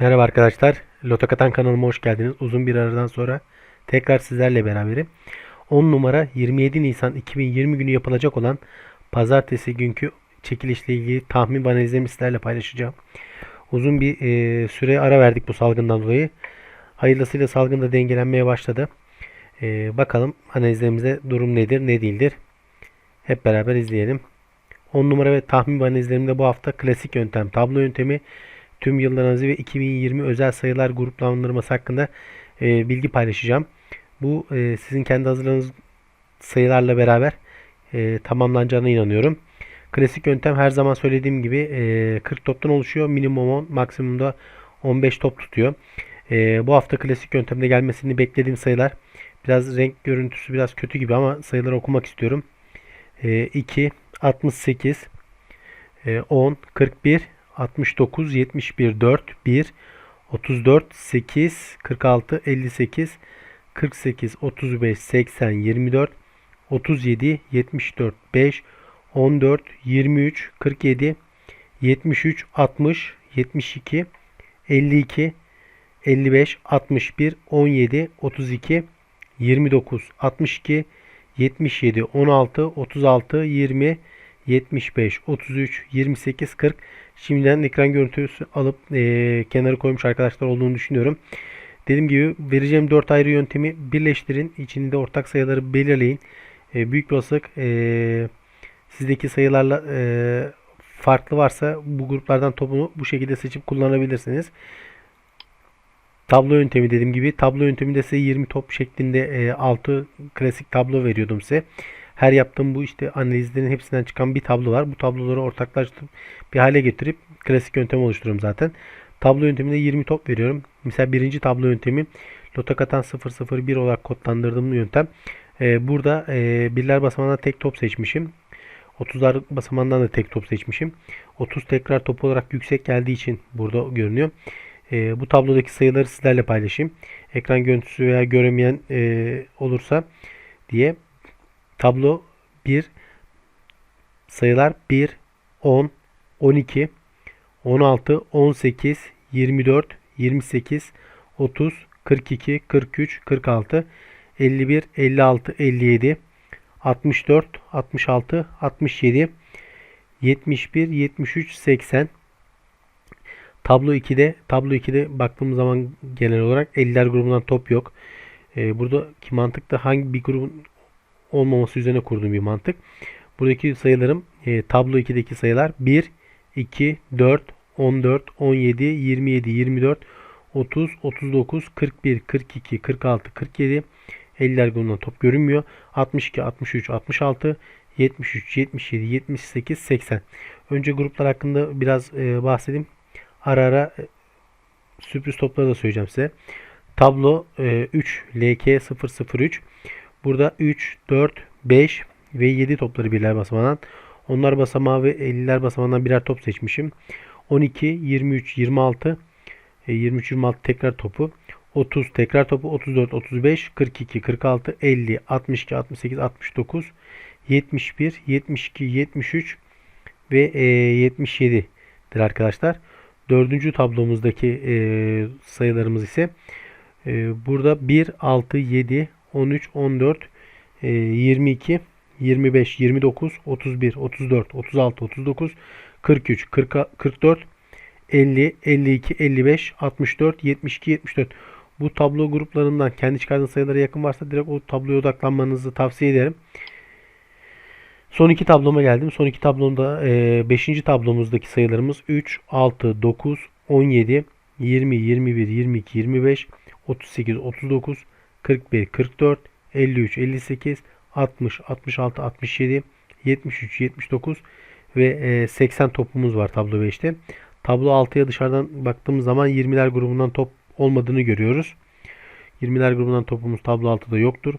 Merhaba arkadaşlar. Loto Katan kanalıma hoş geldiniz. Uzun bir aradan sonra tekrar sizlerle beraberim. 10 numara 27 Nisan 2020 günü yapılacak olan pazartesi günkü çekilişle ilgili tahmin ve analizlerimi sizlerle paylaşacağım. Uzun bir e, süre ara verdik bu salgından dolayı. Hayırlısıyla salgın da dengelenmeye başladı. E, bakalım analizlerimizde durum nedir ne değildir. Hep beraber izleyelim. 10 numara ve tahmin ve analizlerimde bu hafta klasik yöntem tablo yöntemi tüm yıllar analizi ve 2020 özel sayılar gruplandırması hakkında e, bilgi paylaşacağım. Bu e, sizin kendi hazırladığınız sayılarla beraber e, tamamlanacağına inanıyorum. Klasik yöntem her zaman söylediğim gibi e, 40 toptan oluşuyor. Minimum 10, maksimumda 15 top tutuyor. E, bu hafta klasik yöntemde gelmesini beklediğim sayılar biraz renk görüntüsü biraz kötü gibi ama sayıları okumak istiyorum. E, 2, 68, e, 10, 41, 69, 71, 4, 1, 34, 8, 46, 58, 48, 35, 80, 24, 37, 74, 5, 14, 23, 47, 73, 60, 72, 52, 55, 61, 17, 32, 29, 62, 77, 16, 36, 20, 75, 33, 28, 40. Şimdiden ekran görüntüsü alıp e, kenara koymuş arkadaşlar olduğunu düşünüyorum. Dediğim gibi vereceğim 4 ayrı yöntemi birleştirin. İçinde ortak sayıları belirleyin. E, büyük bir olasılık e, sizdeki sayılarla e, farklı varsa bu gruplardan topunu bu şekilde seçip kullanabilirsiniz. Tablo yöntemi dediğim gibi tablo yönteminde size 20 top şeklinde e, 6 klasik tablo veriyordum size. Her yaptığım bu işte analizlerin hepsinden çıkan bir tablo var. Bu tabloları ortaklaştırıp bir hale getirip klasik yöntem oluşturuyorum zaten. Tablo yönteminde 20 top veriyorum. Mesela birinci tablo yöntemi Lotakatan 001 olarak kodlandırdığım yöntem. Ee, burada e, birler basamağından tek top seçmişim. 30'lar basamağından da tek top seçmişim. 30 tekrar top olarak yüksek geldiği için burada görünüyor. E, bu tablodaki sayıları sizlerle paylaşayım. Ekran görüntüsü veya göremeyen e, olursa diye tablo 1 sayılar 1 10 12 16 18 24 28 30 42 43 46 51 56 57 64 66 67 71 73 80 Tablo 2'de tablo 2'de baktığımız zaman genel olarak 50'ler grubundan top yok. Ee, buradaki mantık da hangi bir grubun olmaması üzerine kurduğum bir mantık. Buradaki sayılarım e, tablo 2'deki sayılar 1, 2, 4, 14, 17, 27, 24, 30, 39, 41, 42, 46, 47, 50'ler grubundan top görünmüyor. 62, 63, 66, 73, 77, 78, 80. Önce gruplar hakkında biraz e, bahsedeyim. Ara ara e, sürpriz topları da söyleyeceğim size. Tablo e, 3 LK003. Burada 3, 4, 5 ve 7 topları birler basamağından. Onlar basamağı ve 50'ler basamağından birer top seçmişim. 12, 23, 26, 23, 26 tekrar topu. 30 tekrar topu. 34, 35, 42, 46, 50, 62, 68, 69, 71, 72, 73 ve e, 77'dir arkadaşlar. Dördüncü tablomuzdaki e, sayılarımız ise e, burada 1, 6, 7, 13, 14, e, 22, 25, 29, 31, 34, 36, 39, 43, 40, 44, 50, 52, 55, 64, 72, 74. Bu tablo gruplarından kendi çıkardığınız sayılara yakın varsa direkt o tabloya odaklanmanızı tavsiye ederim. Son iki tabloma geldim. Son iki tablomda 5. E, tablomuzdaki sayılarımız 3, 6, 9, 17, 20, 21, 22, 25, 38, 39, 41, 44, 53, 58, 60, 66, 67, 73, 79 ve 80 topumuz var tablo 5'te. Tablo 6'ya dışarıdan baktığımız zaman 20'ler grubundan top olmadığını görüyoruz. 20'ler grubundan topumuz tablo 6'da yoktur.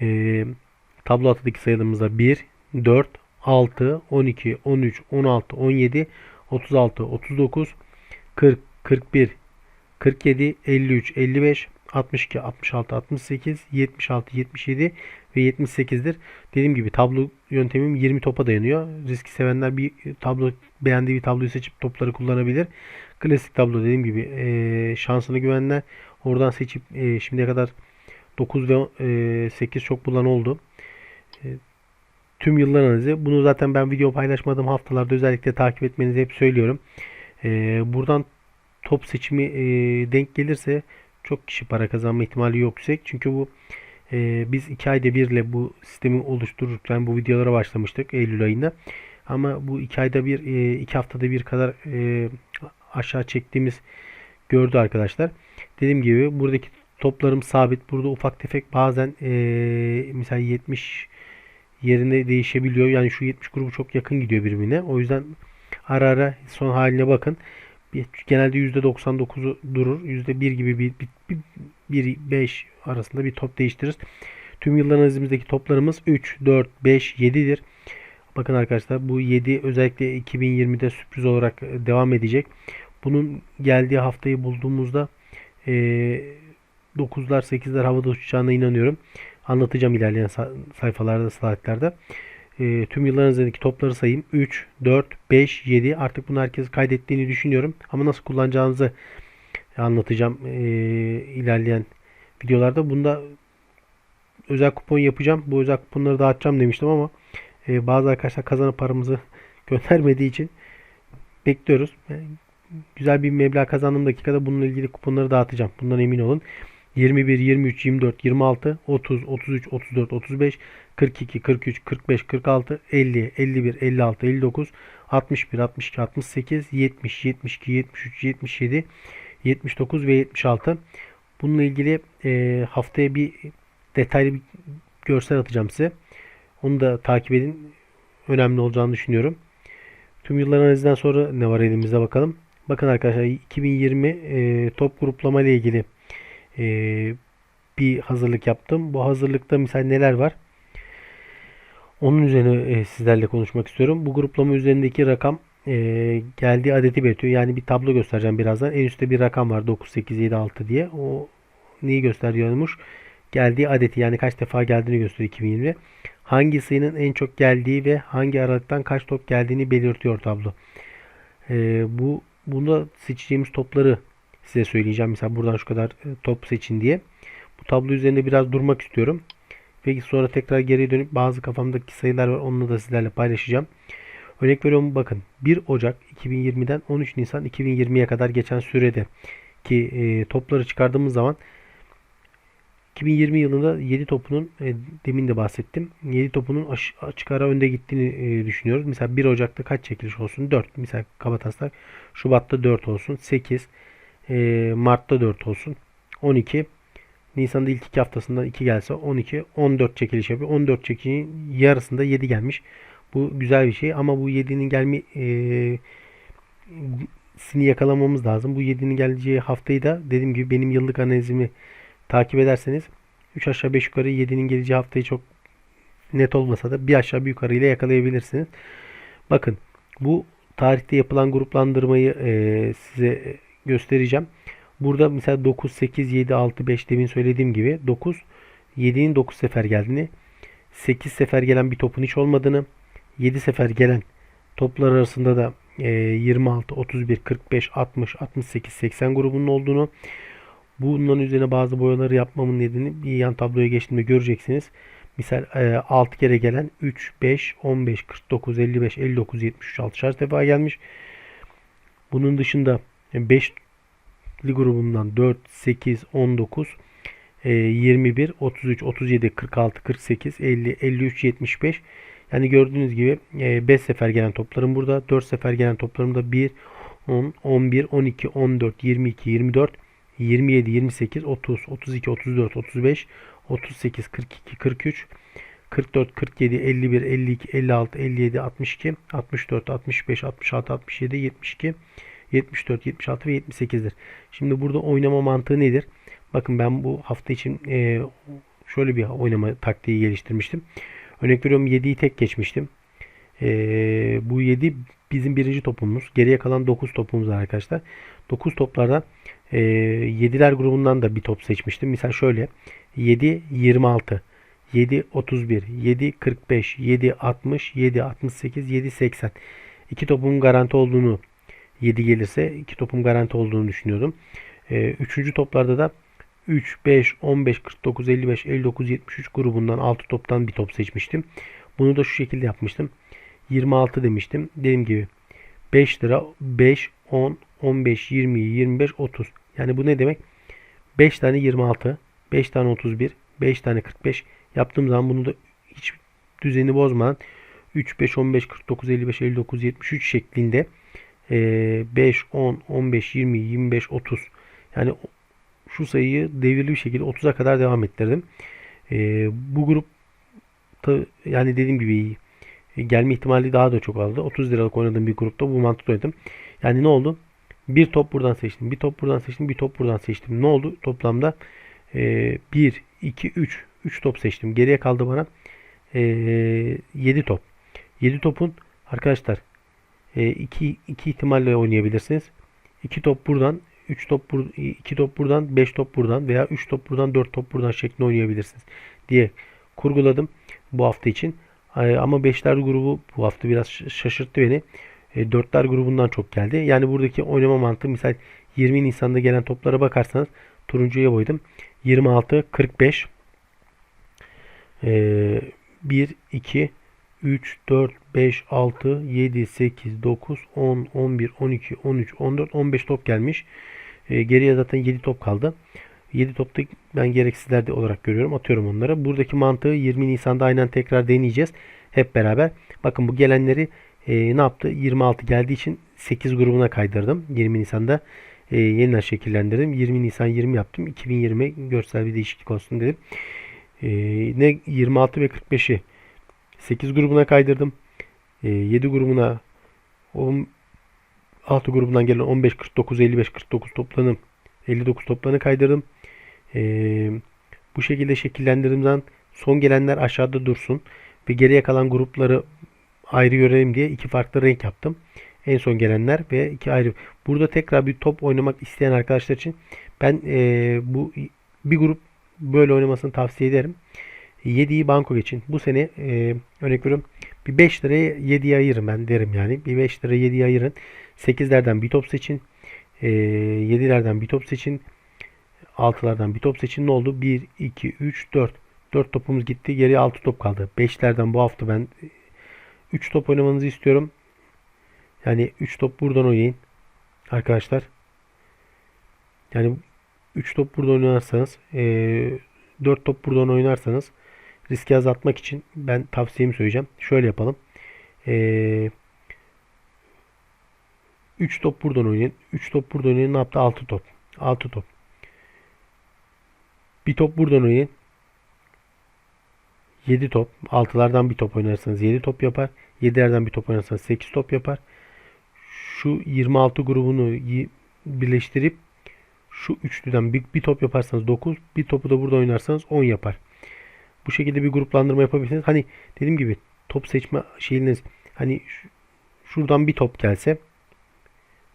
E, tablo 6'daki sayılarımızda 1, 4, 6, 12, 13, 16, 17, 36, 39, 40, 41, 47, 53, 55, 62, 66, 68, 76, 77 ve 78'dir. Dediğim gibi tablo yöntemim 20 topa dayanıyor. Riski sevenler bir tablo beğendiği bir tabloyu seçip topları kullanabilir. Klasik tablo dediğim gibi e, şansını güvenler. Oradan seçip e, şimdiye kadar 9 ve e, 8 çok bulan oldu. E, tüm yıllar analizi. Bunu zaten ben video paylaşmadığım haftalarda özellikle takip etmenizi hep söylüyorum. E, buradan top seçimi e, denk gelirse çok kişi para kazanma ihtimali yüksek. Çünkü bu e, biz 2 ayda birle bu sistemi oluştururken bu videolara başlamıştık Eylül ayında. Ama bu 2 ayda bir, 2 haftada bir kadar e, aşağı çektiğimiz gördü arkadaşlar. Dediğim gibi buradaki toplarım sabit. Burada ufak tefek bazen e, mesela 70 yerinde değişebiliyor. Yani şu 70 grubu çok yakın gidiyor birbirine. O yüzden ara ara son haline bakın. Genelde %99'u durur. %1 gibi bir, bir, bir 5 arasında bir top değiştiririz. Tüm yıllar analizimizdeki toplarımız 3, 4, 5, 7'dir. Bakın arkadaşlar bu 7 özellikle 2020'de sürpriz olarak devam edecek. Bunun geldiği haftayı bulduğumuzda e, 9'lar 8'ler havada uçacağına inanıyorum. Anlatacağım ilerleyen sayfalarda, slaytlarda. E, tüm yılların üzerindeki topları sayayım. 3, 4, 5, 7. Artık bunu herkes kaydettiğini düşünüyorum. Ama nasıl kullanacağınızı anlatacağım e, ilerleyen videolarda. Bunda özel kupon yapacağım. Bu özel kuponları dağıtacağım demiştim ama e, bazı arkadaşlar kazanıp paramızı göndermediği için bekliyoruz. Yani güzel bir meblağ kazandığım dakikada bununla ilgili kuponları dağıtacağım. Bundan emin olun. 21, 23, 24, 26, 30, 33, 34, 35, 42, 43, 45, 46, 50, 51, 56, 59, 61, 62, 68, 70, 72, 73, 77, 79 ve 76. Bununla ilgili e, haftaya bir detaylı bir görsel atacağım size. Onu da takip edin. Önemli olacağını düşünüyorum. Tüm yıllar analizinden sonra ne var elimizde bakalım. Bakın arkadaşlar 2020 e, top gruplama ile ilgili e, bir hazırlık yaptım. Bu hazırlıkta misal neler var? Onun üzerine e, sizlerle konuşmak istiyorum. Bu gruplama üzerindeki rakam e, geldiği adeti belirtiyor. Yani bir tablo göstereceğim birazdan. En üstte bir rakam var 9, 8, 7, 6 diye. O neyi gösteriyormuş? Geldiği adeti yani kaç defa geldiğini gösteriyor 2020. Hangi sayının en çok geldiği ve hangi aralıktan kaç top geldiğini belirtiyor tablo. E, bu Bunda seçeceğimiz topları size söyleyeceğim. Mesela buradan şu kadar top seçin diye. Bu tablo üzerinde biraz durmak istiyorum. Peki sonra tekrar geri dönüp bazı kafamdaki sayılar var. Onları da sizlerle paylaşacağım. Örnek veriyorum bakın 1 Ocak 2020'den 13 Nisan 2020'ye kadar geçen sürede ki e, topları çıkardığımız zaman 2020 yılında 7 topunun e, demin de bahsettim. 7 topunun aş, açık ara önde gittiğini e, düşünüyoruz. Mesela 1 Ocak'ta kaç çekiliş olsun? 4. Mesela kabataslak Şubat'ta 4 olsun. 8 e, Mart'ta 4 olsun. 12 Nisan'da ilk iki haftasında 2 gelse 12 14 çekiliş yapıyor. 14 çekilişin yarısında 7 gelmiş. Bu güzel bir şey ama bu 7'nin gelme e, sini yakalamamız lazım. Bu 7'nin geleceği haftayı da dediğim gibi benim yıllık analizimi takip ederseniz 3 aşağı 5 yukarı 7'nin geleceği haftayı çok net olmasa da bir aşağı bir yukarı ile yakalayabilirsiniz. Bakın bu tarihte yapılan gruplandırmayı e, size göstereceğim. Burada mesela 9, 8, 7, 6, 5 demin söylediğim gibi 9, 7'nin 9 sefer geldiğini, 8 sefer gelen bir topun hiç olmadığını, 7 sefer gelen toplar arasında da e, 26, 31, 45, 60, 68, 80 grubunun olduğunu, Bunların üzerine bazı boyaları yapmamın nedeni bir yan tabloya geçtiğimde göreceksiniz. Misal 6 e, kere gelen 3, 5, 15, 49, 55, 59, 73, 6'şar defa gelmiş. Bunun dışında 5 grubundan 4, 8, 19, 21, 33, 37, 46, 48, 50, 53, 75. Yani gördüğünüz gibi 5 e, sefer gelen toplarım burada. 4 sefer gelen toplarım da 1, 10, 11, 12, 14, 22, 24, 27, 28, 30, 32, 34, 35, 38, 42, 43, 44, 47, 51, 52, 56, 57, 62, 64, 65, 66, 67, 72, 74, 76 ve 78'dir. Şimdi burada oynama mantığı nedir? Bakın ben bu hafta için e, şöyle bir oynama taktiği geliştirmiştim. Örnek veriyorum 7'yi tek geçmiştim. E, bu 7 bizim birinci topumuz. Geriye kalan 9 topumuz arkadaşlar. 9 toplardan e, 7'ler grubundan da bir top seçmiştim. Misal şöyle 7 26 7 31 7 45 7 60 7 68 7 80 iki topun garanti olduğunu 7 gelirse 2 topum garanti olduğunu düşünüyordum. Ee, üçüncü toplarda da 3, 5, 15, 49, 55, 59, 73 grubundan 6 toptan bir top seçmiştim. Bunu da şu şekilde yapmıştım. 26 demiştim. Dediğim gibi 5 lira 5, 10, 15, 20, 25, 30. Yani bu ne demek? 5 tane 26, 5 tane 31, 5 tane 45 yaptığım zaman bunu da hiç düzeni bozmadan 3, 5, 15, 49, 55, 59, 73 şeklinde 5, 10, 15, 20, 25, 30 yani şu sayıyı devirli bir şekilde 30'a kadar devam ettirdim. E, bu grup yani dediğim gibi gelme ihtimali daha da çok aldı. 30 liralık oynadığım bir grupta bu mantıkla oynadım. Yani ne oldu? Bir top buradan seçtim. Bir top buradan seçtim. Bir top buradan seçtim. Ne oldu? Toplamda e, 1, 2, 3. 3 top seçtim. Geriye kaldı bana e, 7 top. 7 topun arkadaşlar 2 2 ihtimalle oynayabilirsiniz. 2 top buradan, 3 top bur 2 top buradan, 5 top buradan veya 3 top buradan, 4 top buradan şeklinde oynayabilirsiniz diye kurguladım bu hafta için. Ama 5'ler grubu bu hafta biraz şaşırttı beni. 4'ler grubundan çok geldi. Yani buradaki oynama mantığı misal 20 Nisan'da gelen toplara bakarsanız turuncuya boyadım. 26, 45, 1, 2, 3, 4, 5, 6, 7, 8, 9, 10, 11, 12, 13, 14, 15 top gelmiş. Geriye zaten 7 top kaldı. 7 topta ben gereksizlerde olarak görüyorum. Atıyorum onlara. Buradaki mantığı 20 Nisan'da aynen tekrar deneyeceğiz. Hep beraber. Bakın bu gelenleri e, ne yaptı? 26 geldiği için 8 grubuna kaydırdım. 20 Nisan'da e, yeniden şekillendirdim. 20 Nisan 20 yaptım. 2020 görsel bir değişiklik olsun dedim. E, ne 26 ve 45'i 8 grubuna kaydırdım. E, 7 grubuna 10, 6 grubundan gelen 15, 49, 55, 49 toplanım 59 toplarını kaydırdım. Ee, bu şekilde şekillendirdiğim zaman son gelenler aşağıda dursun ve geriye kalan grupları ayrı görelim diye iki farklı renk yaptım. En son gelenler ve iki ayrı. Burada tekrar bir top oynamak isteyen arkadaşlar için ben e, bu bir grup böyle oynamasını tavsiye ederim. 7'yi banko geçin. Bu sene e, örnek veriyorum bir 5 liraya 7'ye ayırın ben derim yani. Bir 5 lira 7'ye ayırın. 8'lerden bir top seçin. E, 7'lerden bir top seçin. 6'lardan bir top seçin. Ne oldu? 1, 2, 3, 4. 4 topumuz gitti. Geriye 6 top kaldı. 5'lerden bu hafta ben 3 top oynamanızı istiyorum. Yani 3 top buradan oynayın. Arkadaşlar. Yani 3 top burada oynarsanız e, 4 top buradan oynarsanız riski azaltmak için ben tavsiyemi söyleyeceğim. Şöyle yapalım. E, 3 top buradan oynayın. 3 top buradan oynayın. Ne yaptı? 6 top. 6 top. Bir top buradan oynayın. 7 top. 6'lardan bir top oynarsanız 7 top yapar. 7'lerden bir top oynarsanız 8 top yapar. Şu 26 grubunu birleştirip şu üçlüden bir, bir top yaparsanız 9, bir topu da burada oynarsanız 10 yapar. Bu şekilde bir gruplandırma yapabilirsiniz. Hani dediğim gibi top seçme şeyiniz hani şuradan bir top gelse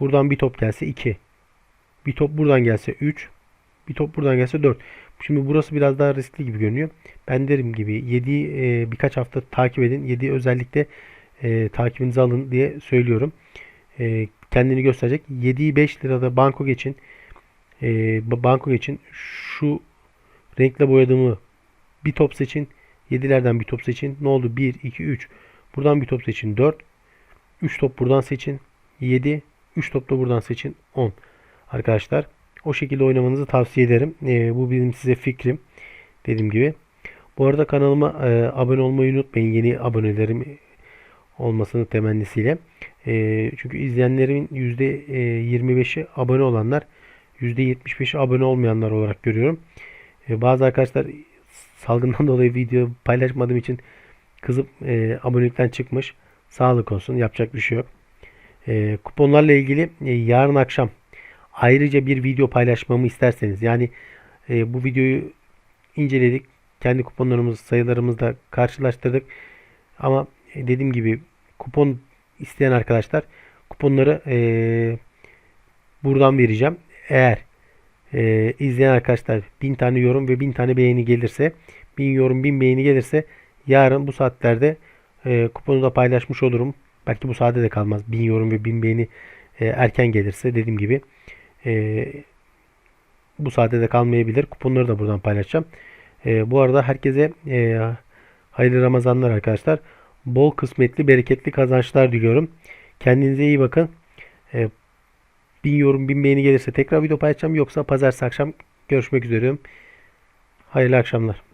buradan bir top gelse 2 bir top buradan gelse 3 bir top buradan gelse 4 Şimdi burası biraz daha riskli gibi görünüyor. Ben derim gibi 7'yi e, birkaç hafta takip edin. 7'yi özellikle e, takibinize alın diye söylüyorum. E, kendini gösterecek. 7'yi 5 lirada banko geçin. E, banko geçin. Şu renkle boyadığımı bir top seçin. 7'lerden bir top seçin. Ne oldu? 1, 2, 3. Buradan bir top seçin. 4. 3 top buradan seçin. 7. 3 top da buradan seçin. 10. Arkadaşlar o şekilde oynamanızı tavsiye ederim. E, bu benim size fikrim. Dediğim gibi. Bu arada kanalıma e, abone olmayı unutmayın. Yeni abonelerim olmasını temennisiyle. E, çünkü izleyenlerimin %25'i abone olanlar %75'i abone olmayanlar olarak görüyorum. E, bazı arkadaşlar salgından dolayı video paylaşmadığım için kızıp e, abonelikten çıkmış. Sağlık olsun. Yapacak bir şey yok. E, kuponlarla ilgili e, yarın akşam ayrıca bir video paylaşmamı isterseniz yani e, bu videoyu inceledik. Kendi kuponlarımız sayılarımızla karşılaştırdık. Ama e, dediğim gibi kupon isteyen arkadaşlar kuponları e, buradan vereceğim. Eğer e, izleyen arkadaşlar 1000 tane yorum ve 1000 tane beğeni gelirse 1000 yorum 1000 beğeni gelirse yarın bu saatlerde e, kuponu da paylaşmış olurum. Belki bu saatte de kalmaz. 1000 yorum ve 1000 beğeni e, erken gelirse dediğim gibi e, bu saatte de kalmayabilir. Kuponları da buradan paylaşacağım. E, bu arada herkese e, hayırlı Ramazanlar arkadaşlar. Bol kısmetli, bereketli kazançlar diliyorum. Kendinize iyi bakın. E, bin yorum, bin beğeni gelirse tekrar video paylaşacağım. Yoksa pazartesi akşam görüşmek üzere. Hayırlı akşamlar.